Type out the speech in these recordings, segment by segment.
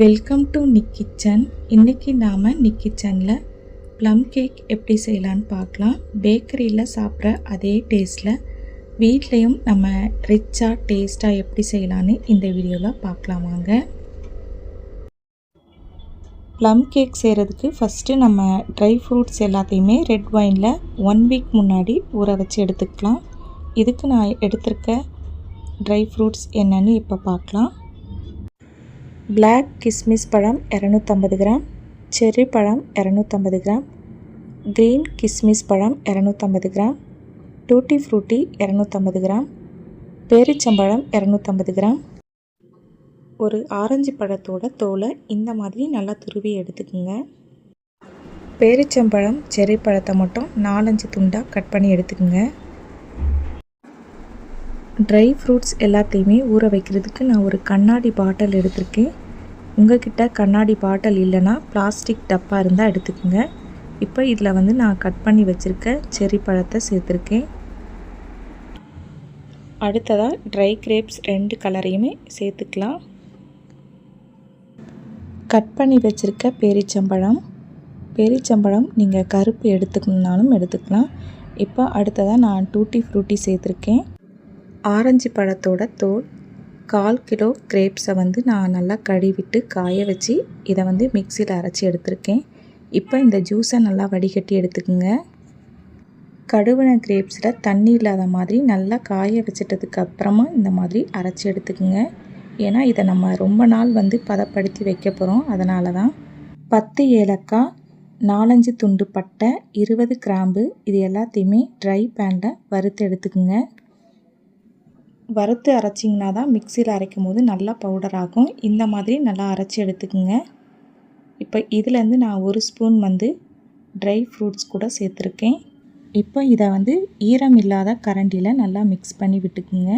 Welcome to Nick kitchen இன்றைக்கி நாம் நிக் கிச்சனில் ப்ளம் கேக் எப்படி செய்யலான்னு பார்க்கலாம். பேக்கரியில் சாப்பிட்ற அதே டேஸ்ட்டில் வீட்லேயும் நம்ம ரிச்சாக டேஸ்ட்டாக எப்படி செய்யலான்னு இந்த வீடியோவில் பார்க்கலாம் வாங்க. ப்ளம் கேக் செய்கிறதுக்கு ஃபஸ்ட்டு நம்ம ட்ரை ஃப்ரூட்ஸ் எல்லாத்தையுமே ரெட் வைனில் ஒன் வீக் முன்னாடி ஊற வச்சு எடுத்துக்கலாம். இதுக்கு நான் எடுத்திருக்க ட்ரை ஃப்ரூட்ஸ் என்னன்னு இப்போ பார்க்கலாம். பிளாக் கிஸ்மிஸ் பழம் இரநூத்தம்பது கிராம். செர்ரி பழம் இரநூத்தம்பது கிராம். க்ரீன் கிஸ்மிஸ் பழம் இரநூத்தம்பது கிராம். டூட்டி ஃப்ரூட்டி இரநூத்தம்பது கிராம். பேரிச்சம்பழம் இரநூத்தம்பது கிராம். ஒரு ஆரஞ்சு பழத்தோட தோலை இந்த மாதிரி நல்லா துருவி எடுத்துக்கோங்க. பேரிச்சம்பழம் செர்ரி பழத்தை மட்டும் நாலஞ்சு துண்டாக கட் பண்ணி எடுத்துக்கோங்க. ட்ரை ஃப்ரூட்ஸ் எல்லாத்தையுமே ஊற வைக்கிறதுக்கு நான் ஒரு கண்ணாடி பாட்டில் எடுத்திருக்கேன். உங்ககிட்ட கண்ணாடி பாட்டில் இல்லைன்னா பிளாஸ்டிக் டப்பா இருந்தால் எடுத்துக்கோங்க. இப்போ இதில் வந்து நான் கட் பண்ணி வச்சுருக்க செரி பழத்தை சேர்த்துருக்கேன். அடுத்ததாக ட்ரை கிரேப்ஸ் ரெண்டு கலரையுமே சேர்த்துக்கலாம். கட் பண்ணி வச்சுருக்க பேரிச்சம்பழம். பேரிச்சம்பழம் நீங்கள் கருப்பு எடுத்துக்கணுன்னாலும் எடுத்துக்கலாம். இப்போ அடுத்ததாக நான் டூட்டி ஃப்ரூட்டி சேர்த்துருக்கேன். ஆரஞ்சு பழத்தோட தோல் கால் கிலோ கிரேப்ஸை வந்து நான் நல்லா கழுவிட்டு காய வச்சு இதை வந்து மிக்சியில் அரைச்சி எடுத்திருக்கேன். இப்போ இந்த ஜூஸை நல்லா வடிகட்டி எடுத்துக்கோங்க. கடுவின கிரேப்ஸில் தண்ணி இல்லாத மாதிரி நல்லா காய வச்சிட்டதுக்கு அப்புறமா இந்த மாதிரி அரைச்சி எடுத்துக்கோங்க. ஏன்னா இதை நம்ம ரொம்ப நாள் வந்து பதப்படுத்தி வைக்க போகிறோம் அதனால தான். பத்து ஏலக்காய் நாலஞ்சு துண்டு பட்டை இருபது கிராம்பு இது எல்லாத்தையுமே ட்ரை பேனில் வறுத்து எடுத்துக்கோங்க. வறுத்து அரைச்சிங்கன்னா தான் மிக்சியில் அரைக்கும் போது நல்லா பவுடர் ஆகும். இந்த மாதிரி நல்லா அரைச்சி எடுத்துக்கோங்க. இப்போ இதுலேருந்து நான் ஒரு ஸ்பூன் வந்து ட்ரை ஃப்ரூட்ஸ் கூட சேர்த்துருக்கேன். இப்போ இதை வந்து ஈரம் இல்லாத கரண்டியில் நல்லா மிக்ஸ் பண்ணி விட்டுக்குங்க.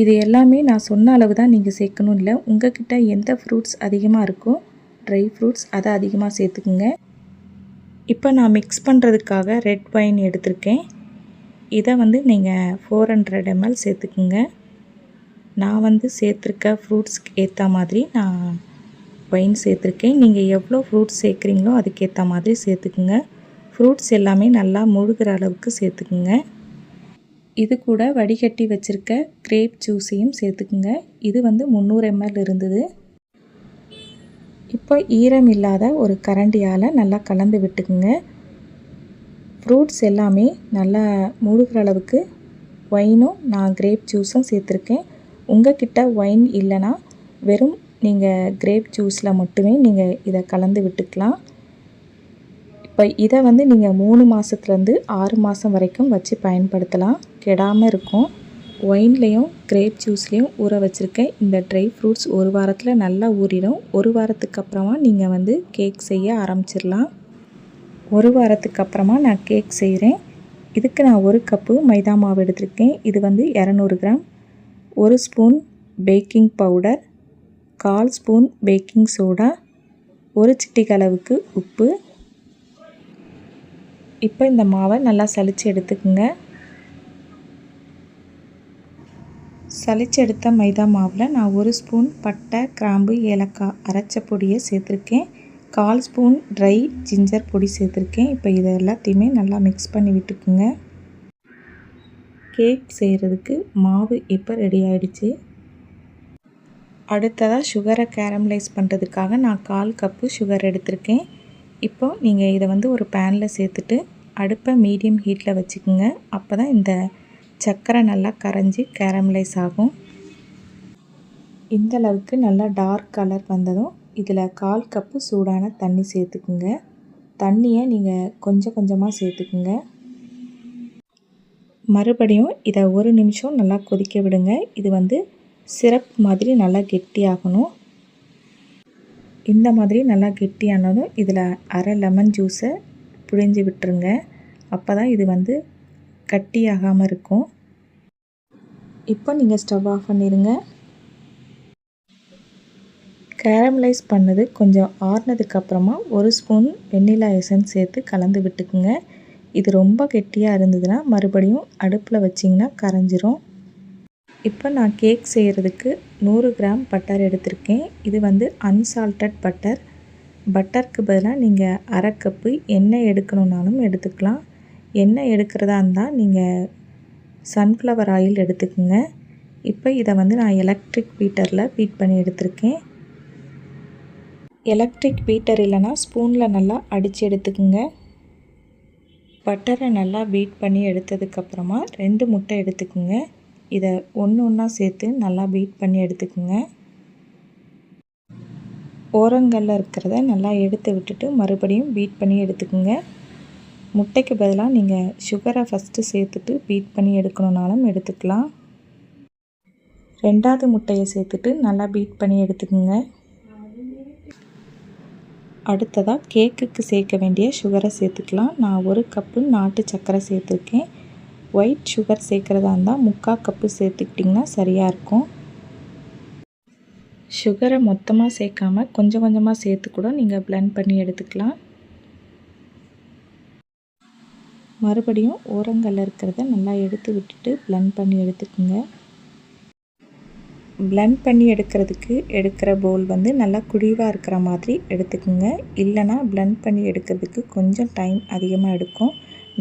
இது எல்லாமே நான் சொன்ன அளவு தான் நீங்கள் சேர்க்கணும் இல்லை. உங்கள்கிட்ட எந்த ஃப்ரூட்ஸ் அதிகமாக இருக்கோ ட்ரை ஃப்ரூட்ஸ் அதை அதிகமாக சேர்த்துக்குங்க. இப்போ நான் மிக்ஸ் பண்ணுறதுக்காக ரெட் ஒயின் எடுத்திருக்கேன். இதை வந்து நீங்கள் ஃபோர் ஹண்ட்ரட் எம்எல் சேர்த்துக்குங்க. நான் வந்து சேர்த்துருக்க ஃப்ரூட்ஸ்க்கு ஏற்ற மாதிரி நான் ஒயின் சேர்த்துருக்கேன். நீங்கள் எவ்வளோ ஃப்ரூட்ஸ் சேர்க்குறீங்களோ அதுக்கேற்ற மாதிரி சேர்த்துக்குங்க. ஃப்ரூட்ஸ் எல்லாமே நல்லா முழுகிற அளவுக்கு சேர்த்துக்குங்க. இது கூட வடிகட்டி வச்சுருக்க கிரேப் ஜூஸையும் சேர்த்துக்குங்க. இது வந்து முந்நூறு எம்எல் இருந்தது. இப்போ ஈரம் இல்லாத ஒரு கரண்டியால் நல்லா கலந்து விட்டுக்குங்க. ஃப்ரூட்ஸ் எல்லாமே நல்லா முழுகிற அளவுக்கு ஒயினும் நான் கிரேப் ஜூஸும் சேர்த்துருக்கேன். உங்கள் கிட்ட ஒயின் இல்லைன்னா வெறும் நீங்கள் கிரேப் ஜூஸில் மட்டுமே நீங்கள் இதை கலந்து விட்டுக்கலாம். இப்போ இதை வந்து நீங்கள் மூணு மாதத்துலேருந்து ஆறு மாதம் வரைக்கும் வச்சு பயன்படுத்தலாம். கெடாமல் இருக்கும். ஒயின்லேயும் கிரேப் ஜூஸ்லேயும் ஊற வச்சுருக்கேன் இந்த ட்ரை ஃப்ரூட்ஸ் ஒரு வாரத்தில் நல்லா ஊறிடும். ஒரு வாரத்துக்கு அப்புறமா நீங்கள் வந்து கேக் செய்ய ஆரம்பிச்சிடலாம். ஒரு வாரத்துக்கு அப்புறமா நான் கேக் செய்கிறேன் இதுக்கு நான் ஒரு கப்பு மைதா மாவு எடுத்திருக்கேன். இது வந்து இரநூறு கிராம். ஒரு ஸ்பூன் பேக்கிங் பவுடர் கால் ஸ்பூன் பேக்கிங் சோடா ஒரு சிட்டிக்கு அளவுக்கு உப்பு. இப்போ இந்த மாவை நல்லா சளிச்சு எடுத்துக்கோங்க. சளிச்சு எடுத்த மைதா மாவில் நான் ஒரு ஸ்பூன் பட்டை கிராம்பு ஏலக்காய் அரைச்ச பொடியை சேர்த்துருக்கேன். கால் ஸ்பூன் ட்ரை ஜிஞ்சர் பொடி சேர்த்துருக்கேன். இப்போ இதை எல்லாத்தையுமே நல்லா மிக்ஸ் பண்ணி விட்டுக்குங்க. கேக் செய்கிறதுக்கு மாவு இப்போ ரெடி ஆகிடுச்சு அடுத்ததாக சுகரை கேரமலைஸ் பண்ணுறதுக்காக நான் கால் கப்பு சுகர் எடுத்திருக்கேன். இப்போ நீங்கள் இதை வந்து ஒரு பேனில் சேர்த்துட்டு அடுப்பை மீடியம் ஹீட்டில் வச்சுக்கோங்க. அப்போ தான் இந்த சர்க்கரை நல்லா கரைஞ்சி கேரமலைஸ் ஆகும். இந்த அளவுக்கு நல்லா டார்க் கலர் வந்ததும் இதில் கால் கப்பு சூடான தண்ணி சேர்த்துக்குங்க. தண்ணியை நீங்கள் கொஞ்சம் கொஞ்சமாக சேர்த்துக்குங்க. மறுபடியும் இதை ஒரு நிமிஷம் நல்லா கொதிக்க விடுங்க. இது வந்து சிரப் மாதிரி நல்லா கெட்டியாகணும். இந்த மாதிரி நல்லா கெட்டியானதும் இதில் அரை லெமன் ஜூஸை புழிஞ்சு விட்டுருங்க. அப்போ தான் இது வந்து கட்டியாகாமல் இருக்கும். இப்போ நீங்கள் ஸ்டவ் ஆஃப் பண்ணிடுங்க. கேரமலைஸ் பண்ணது கொஞ்சம் ஆறுனதுக்கப்புறமா ஒரு ஸ்பூன் வெண்ணிலா எசன்ஸ் சேர்த்து கலந்து விட்டுக்குங்க. இது ரொம்ப கெட்டியாக இருந்ததுன்னா மறுபடியும் அடுப்பில் வச்சிங்கன்னா கரைஞ்சிரும். இப்போ நான் கேக் செய்கிறதுக்கு நூறு கிராம் பட்டர் எடுத்திருக்கேன். இது வந்து அன்சால்டட் பட்டர் பட்டருக்கு பதிலாக நீங்கள் அரை கப்பு எண்ணெய் எடுக்கணுன்னாலும் எடுத்துக்கலாம். எண்ணெய் எடுக்கிறதா இருந்தால் நீங்கள் சன்ஃப்ளவர் ஆயில் எடுத்துக்கோங்க. இப்போ இதை வந்து நான் எலக்ட்ரிக் பீட்டரில் பீட் பண்ணி எடுத்திருக்கேன். எலக்ட்ரிக் பீட்டர் இல்லைனா ஸ்பூனில் நல்லா அடித்து எடுத்துக்கோங்க. பட்டரை நல்லா பீட் பண்ணி எடுத்ததுக்கப்புறமா ரெண்டு முட்டை எடுத்துக்குங்க. இதை ஒன்று ஒன்றா சேர்த்து நல்லா பீட் பண்ணி எடுத்துக்குங்க. ஓரங்களில் இருக்கிறத நல்லா எடுத்து விட்டுட்டு மறுபடியும் பீட் பண்ணி எடுத்துக்குங்க. முட்டைக்கு பதிலாக நீங்கள் சுகரை ஃபஸ்ட்டு சேர்த்துட்டு பீட் பண்ணி எடுக்கணுனாலும் எடுத்துக்கலாம். ரெண்டாவது முட்டையை சேர்த்துட்டு நல்லா பீட் பண்ணி எடுத்துக்கோங்க. அடுத்ததாக கேக்குக்கு சேர்க்க வேண்டிய சுகரை சேர்த்துக்கலாம். நான் ஒரு கப்பு நாட்டு சர்க்கரை சேர்த்துருக்கேன். ஒயிட் சுகர் சேர்க்குறதா இருந்தால் முக்கால் கப்பு சேர்த்துக்கிட்டிங்கன்னா சரியாக இருக்கும். சுகரை மொத்தமாக சேர்க்காமல் கொஞ்சம் கொஞ்சமாக சேர்த்து கூட நீங்கள் பிளெண்ட் பண்ணி எடுத்துக்கலாம். மறுபடியும் ஓரங்களில் இருக்கிறத நல்லா எடுத்து விட்டுட்டு பிளெண்ட் பண்ணி எடுத்துக்கோங்க. பிளண்ட் பண்ணி எடுக்கிறதுக்கு எடுக்கிற பவுல் வந்து நல்லா குழிவாக இருக்கிற மாதிரி எடுத்துக்கோங்க. இல்லைனா பிளண்ட் பண்ணி எடுக்கிறதுக்கு கொஞ்சம் டைம் அதிகமாக எடுக்கும்.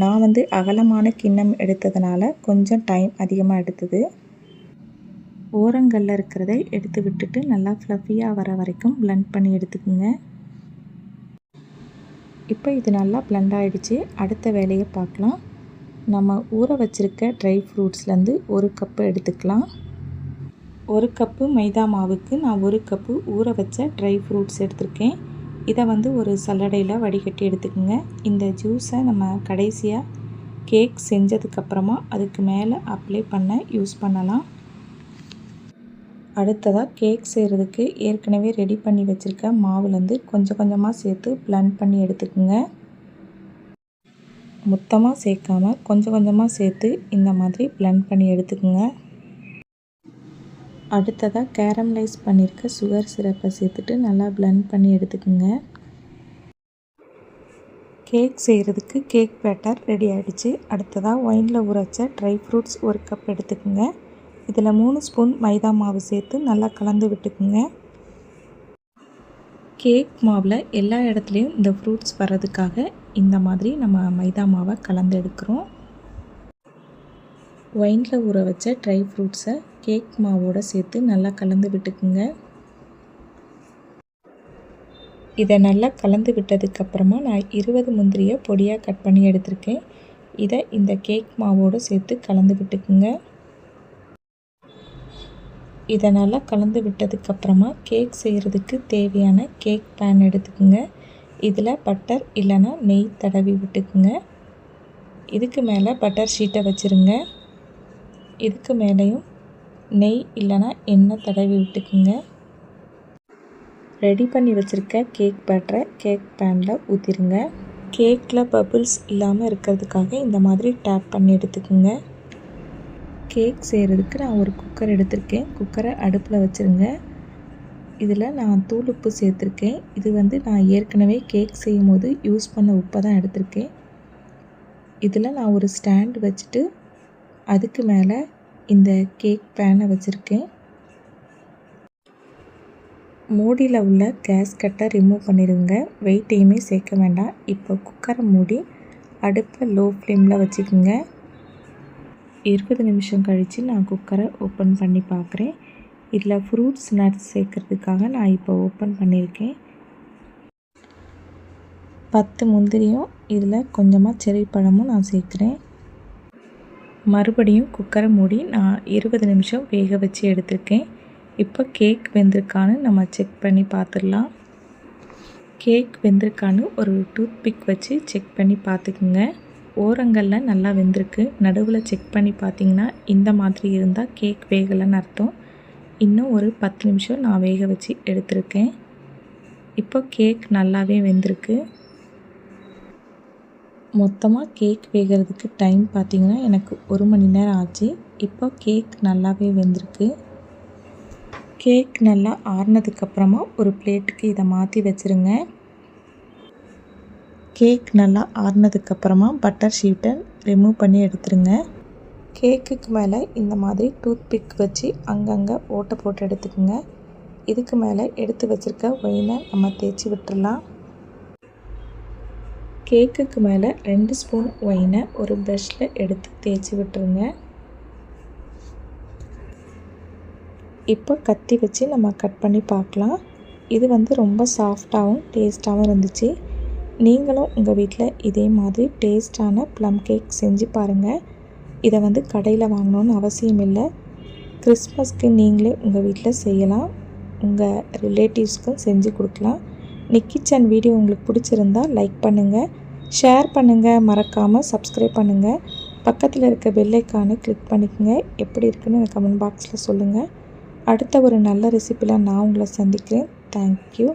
நான் வந்து அகலமான கிண்ணம் எடுத்ததுனால கொஞ்சம் டைம் அதிகமாக எடுத்தது. ஓரங்களில் இருக்கிறத எடுத்து விட்டுட்டு நல்லா ஃப்ளஃபியாக வர வரைக்கும் பிளண்ட் பண்ணி எடுத்துக்கோங்க. இப்போ இது நல்லா பிளண்ட் ஆகிடுச்சு அடுத்த வேலையை பார்க்கலாம். நம்ம ஊற வச்சுருக்க ட்ரை ஃப்ரூட்ஸ்லேருந்து ஒரு கப்பு எடுத்துக்கலாம். ஒரு கப்பு மைதா மாவுக்கு நான் ஒரு கப்பு ஊற வச்ச ட்ரை ஃப்ரூட்ஸ் எடுத்திருக்கேன். இதை வந்து ஒரு சல்லடையில் வடிகட்டி எடுத்துக்கோங்க. இந்த ஜூஸை நம்ம கடைசியாக கேக் செஞ்சதுக்கப்புறமா அதுக்கு மேலே அப்ளை பண்ண யூஸ் பண்ணலாம். அடுத்ததாக கேக் செய்கிறதுக்கு ஏற்கனவே ரெடி பண்ணி வச்சுருக்க மாவுலேருந்து கொஞ்சம் கொஞ்சமாக சேர்த்து பிளண்ட் பண்ணி எடுத்துக்கோங்க. மொத்தமாக சேர்க்காமல் கொஞ்சம் கொஞ்சமாக சேர்த்து இந்த மாதிரி பிளண்ட் பண்ணி எடுத்துக்கோங்க. அடுத்ததாக கேரமலைஸ் பண்ணியிருக்க சுகர் சிரப்பை சேர்த்துட்டு நல்லா பிளெண்ட் பண்ணி எடுத்துக்கோங்க. கேக் செய்கிறதுக்கு கேக் பேட்டர் ரெடி ஆகிடுச்சு அடுத்ததாக ஒயினில் உரைச்ச ட்ரை ஃப்ரூட்ஸ் ஒரு கப் எடுத்துக்கோங்க. இதில் மூணு ஸ்பூன் மைதா மாவு சேர்த்து நல்லா கலந்து விட்டுக்குங்க. கேக் மாவில் எல்லா இடத்துலையும் இந்த ஃப்ரூட்ஸ் வர்றதுக்காக இந்த மாதிரி நம்ம மைதா மாவை கலந்து எடுக்கிறோம். ஒயினில் ஊற வச்ச ட்ரை ஃப்ரூட்ஸை கேக் மாவோடு சேர்த்து நல்லா கலந்து விட்டுக்குங்க. இதை நல்லா கலந்து விட்டதுக்கப்புறமா நான் இருபது முந்திரியை பொடியாக கட் பண்ணி எடுத்திருக்கேன். இதை இந்த கேக் மாவோடு சேர்த்து கலந்து விட்டுக்குங்க. இதை நல்லா கலந்து விட்டதுக்கப்புறமா கேக் செய்கிறதுக்கு தேவையான கேக் பேன் எடுத்துக்குங்க. இதில் பட்டர் இல்லைன்னா நெய் தடவி விட்டுக்குங்க. இதுக்கு மேலே பட்டர் ஷீட்டை வச்சுருங்க. இதுக்கு மேலேயும் நெய் இல்லைனா எண்ணெய் தடவி விட்டுக்குங்க. ரெடி பண்ணி வச்சுருக்க கேக் பேட்டரை கேக் பேனில் ஊற்றிடுங்க கேக்கில் பபிள்ஸ் இல்லாமல் இருக்கிறதுக்காக இந்த மாதிரி டேப் பண்ணி எடுத்துக்கோங்க. கேக் செய்கிறதுக்கு நான் ஒரு குக்கர் எடுத்திருக்கேன். குக்கரை அடுப்பில் வச்சுருங்க. இதில் நான் தூள் உப்பு சேர்த்துருக்கேன். இது வந்து நான் ஏற்கனவே கேக் செய்யும் போது யூஸ் பண்ண உப்பை தான் எடுத்திருக்கேன். இதில் நான் ஒரு ஸ்டாண்ட் வச்சுட்டு அதுக்கு மேலே இந்த கேக் பேனை வச்சுருக்கேன். மூடியில் உள்ள கேஸ் கட்டை ரிமூவ் பண்ணிடுங்க வெயிட்டையுமே சேர்க்க வேண்டாம். இப்போ குக்கரை மூடி அடுப்பை லோ ஃப்ளேமில் வச்சுக்கோங்க. இருபது நிமிஷம் கழித்து நான் குக்கரை ஓப்பன் பண்ணி பார்க்குறேன். இதில் ஃப்ரூட்ஸ் நட்ஸ் சேர்க்குறதுக்காக நான் இப்போ ஓப்பன் பண்ணியிருக்கேன். பத்து முந்திரியும் இதில் கொஞ்சமாக செரி பழமும் நான் சேர்க்குறேன். மறுபடியும் குக்கரை மூடி நான் இருபது நிமிஷம் வேக வச்சு எடுத்திருக்கேன். இப்போ கேக் வெந்திருக்கான்னு நம்ம செக் பண்ணி பார்த்துடலாம். கேக் வெந்திருக்கான்னு ஒரு டூத் பிக் வச்சு செக் பண்ணி பார்த்துக்குங்க. ஓரங்களில் நல்லா வெந்திருக்கு. நடுவில் செக் பண்ணி பார்த்தீங்கன்னா இந்த மாதிரி இருந்தால் கேக் வேகலைன்னு அர்த்தம். இன்னும் ஒரு பத்து நிமிஷம் நான் வேக வச்சு எடுத்திருக்கேன். இப்போ கேக் நல்லாவே வெந்திருக்கு. மொத்தமாக கேக் வேகிறதுக்கு டைம் பார்த்திங்கன்னா எனக்கு ஒரு மணி நேரம் ஆச்சு. இப்போ கேக் நல்லாவே வெந்திருக்கு. கேக் நல்லா ஆறுனதுக்கப்புறமா ஒரு பிளேட்டுக்கு இதை மாற்றி வச்சுருங்க. கேக் நல்லா ஆறுனதுக்கப்புறமா பட்டர் ஷீட்டை ரிமூவ் பண்ணி எடுத்துருங்க. கேக்குக்கு மேலே இந்த மாதிரி டூத் பிக் வச்சு அங்கங்கே ஓட்டை போட்டு எடுத்துக்கோங்க. இதுக்கு மேலே எடுத்து வச்சுருக்க ஒயினை நம்ம தேய்ச்சி விட்டுடலாம் கேக்குக்கு மேலே ரெண்டு ஸ்பூன் ஒயினை ஒரு ப்ரெஷ்ஷில் எடுத்து தேய்ச்சி விட்டுருங்க. இப்போ கத்தி வச்சு நம்ம கட் பண்ணி பார்க்கலாம். இது வந்து ரொம்ப சாஃப்டாகவும் டேஸ்ட்டாகவும் இருந்துச்சு. நீங்களும் உங்கள் வீட்டில் இதே மாதிரி டேஸ்டான ப்ளம் கேக் செஞ்சு பாருங்கள் இதை வந்து கடையில் வாங்கணுன்னு அவசியம் இல்லை. கிறிஸ்மஸ்க்கு நீங்களே உங்கள் வீட்டில் செய்யலாம். உங்கள் ரிலேட்டிவ்ஸ்க்கும் செஞ்சு கொடுக்கலாம். நிக்கிச்சன் வீடியோ உங்களுக்கு பிடிச்சிருந்தா லைக் பண்ணுங்கள் ஷேர் பண்ணுங்கள் மறக்காமல் சப்ஸ்கிரைப் பண்ணுங்கள் பக்கத்தில் இருக்க பெல்லைக்கானு கிளிக் பண்ணிக்கோங்க. எப்படி இருக்குன்னு எனக்கு கமெண்ட் பாக்ஸில் சொல்லுங்கள் அடுத்த ஒரு நல்ல ரெசிப்பியில் நான் உங்களை சந்திக்கிறேன். தேங்க்யூ